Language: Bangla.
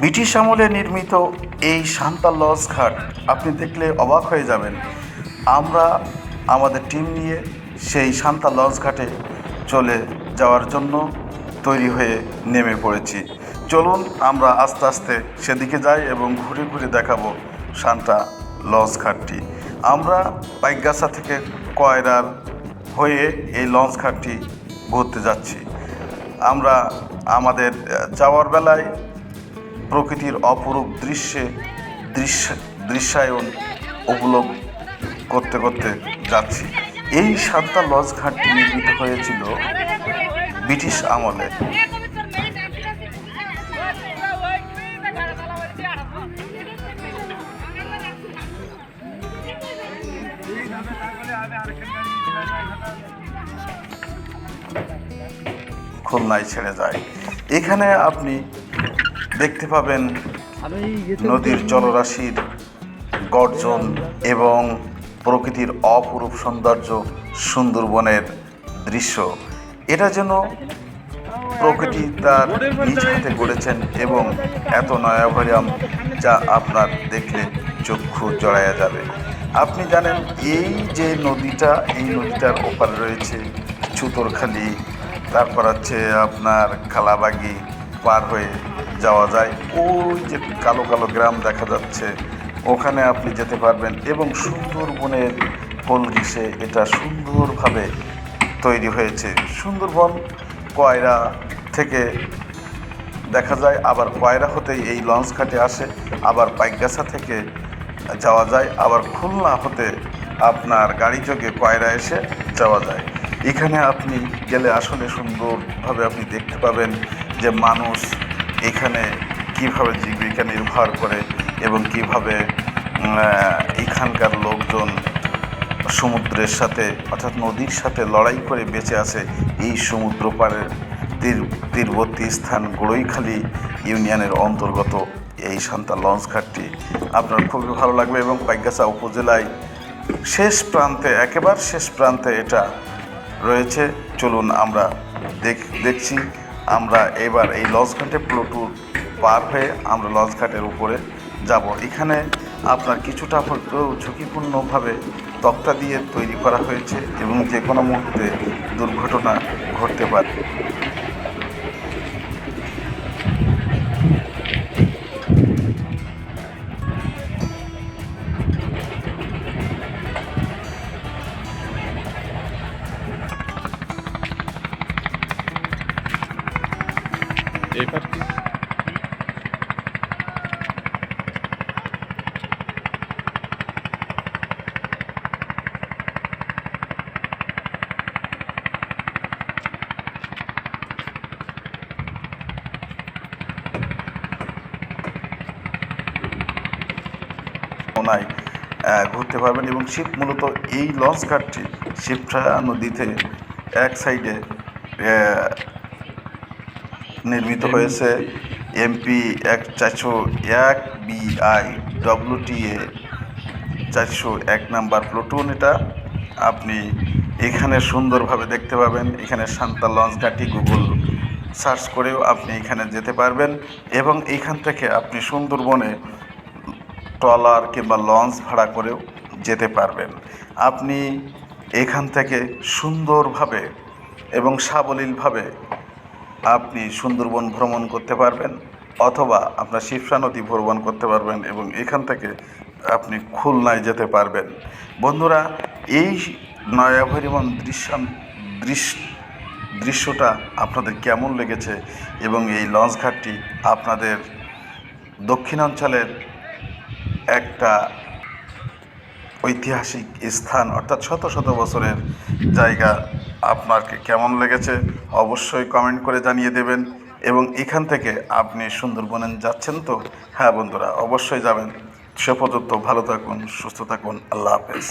ব্রিটিশ আমলে নির্মিত এই সান্তা লজ ঘাট, আপনি দেখলে অবাক হয়ে যাবেন। আমরা আমাদের টিম নিয়ে সেই সান্তা লজ ঘাটে চলে যাওয়ার জন্য তৈরি হয়ে নেমে পড়েছি। চলুন আমরা আস্তে আস্তে সেদিকে যাই এবং ঘুরে ঘুরে দেখাবো সান্তা লজ ঘাটটি। আমরা বাইকগাছা থেকে কয়রার হয়ে এই লঞ্চ ঘাটটি ঘুরতে যাচ্ছি। আমরা আমাদের যাওয়ার বেলায় প্রকৃতির অপরূপ দৃশ্যে দৃশ্য, দৃশ্যায়ন উপলভ করতে করতে যাচ্ছি। এই সান্তা লজ ঘাটটি নির্মিত হয়েছিল ব্রিটিশ আমলে। খুলনায় ছেড়ে যায়। এখানে আপনি দেখতে পাবেন নদীর জলরাশির গর্জন এবং প্রকৃতির অপরূপ সৌন্দর্য সুন্দরবনের দৃশ্য। এটা যেন প্রকৃতি তার নিজ হাতে গড়েছেন এবং এত নয়াভরিয়াম যা আপনার দেখলে চক্ষু জড়াইয়া যাবে। আপনি জানেন এই যে নদীটা এই নদীটার ওপারে রয়েছে ছুতরখালি তারপর হচ্ছে আপনার কালাবাগি পার হয়ে যাওয়া যায়। ওই যে কালো কালো গ্রাম দেখা যাচ্ছে, ওখানে আপনি যেতে পারবেন এবং সুন্দরবনের ফুল ঘেঁষে এটা সুন্দরভাবে তৈরি হয়েছে। সুন্দরবন, কয়রা থেকে দেখা যায়, আবার কয়রা হতেই এই লঞ্চ ঘাটে আসে, আবার পাইকগাছা থেকে যাওয়া যায়, আবার খুলনা হতে আপনার গাড়ি যোগে কয়রা এসে যাওয়া যায়। এখানে আপনি গেলে আসলে সুন্দরভাবে আপনি দেখতে পাবেন যে মানুষ এখানে কীভাবে জীবিকা নির্ভর করে এবং কীভাবে এখানকার লোকজন সমুদ্রের সাথে অর্থাৎ নদীর সাথে লড়াই করে বেঁচে আছে, এই সমুদ্র পাড়ের তীর, তীরবর্তী স্থান গোড়ইখালী ইউনিয়নের অন্তর্গত এই সান্তা লঞ্চ ঘাটটি। আপনার খুবই ভালো লাগবে এবং পাইগাছা উপজেলায় শেষ প্রান্তে, একেবারে শেষ প্রান্তে এটা রয়েছে। চলুন আমরা দেখ, দেখছি। আমরা এবার এই লঞ্চ ঘাটে প্লটুর পার হয়ে আমরা লঞ্চ ঘাটের উপরে যাব। এখানে আপনার কিছুটা হয়তো ঝুঁকিপূর্ণভাবে তক্তা দিয়ে তৈরি করা হয়েছে এবং যে কোনো মুহূর্তে দুর্ঘটনা ঘটতে পারে। এবার কি ঘুরতে পারবেন এবং শিপ মূলত এই লঞ্চ ঘাটটি শিবটা নদীতে এক সাইডে নির্মিত হয়েছে এমপি এক চারশো এক বিআই, ডব্লিউটিএ চারশো এক নাম্বার প্লটুন এটা। আপনি এখানে সুন্দরভাবে দেখতে পাবেন, এখানে শান্তা লঞ্চ ঘাটি গুগল সার্চ করেও আপনি এখানে যেতে পারবেন এবং এইখান থেকে আপনি সুন্দরবনে ট্রলার কিংবা লঞ্চ ভাড়া করেও যেতে পারবেন। আপনি এখান থেকে সুন্দরভাবে এবং সাবলীলভাবে আপনি সুন্দরবন ভ্রমণ করতে পারবেন অথবা আপনার শিবসা নদী ভ্রমণ করতে পারবেন এবং এখান থেকে আপনি খুলনায় যেতে পারবেন। বন্ধুরা, এই নয়াভরিমন দৃশ্যান, দৃশ্য, দৃশ্যটা আপনাদের কেমন লেগেছে এবং এই লঞ্চ ঘাটটি আপনাদের দক্ষিণাঞ্চলের একটা ঐতিহাসিক স্থান অর্থাৎ শত শত বছরের জায়গা আপনাকে কেমন লেগেছে? অবশ্যই কমেন্ট করে জানিয়ে দেবেন এবং এখান থেকে আপনি সুন্দরবনে যাচ্ছেন তো? হ্যাঁ বন্ধুরা, অবশ্যই যাবেন। সে পর্যন্ত ভালো থাকুন, সুস্থ থাকুন, আল্লাহ হাফেজ।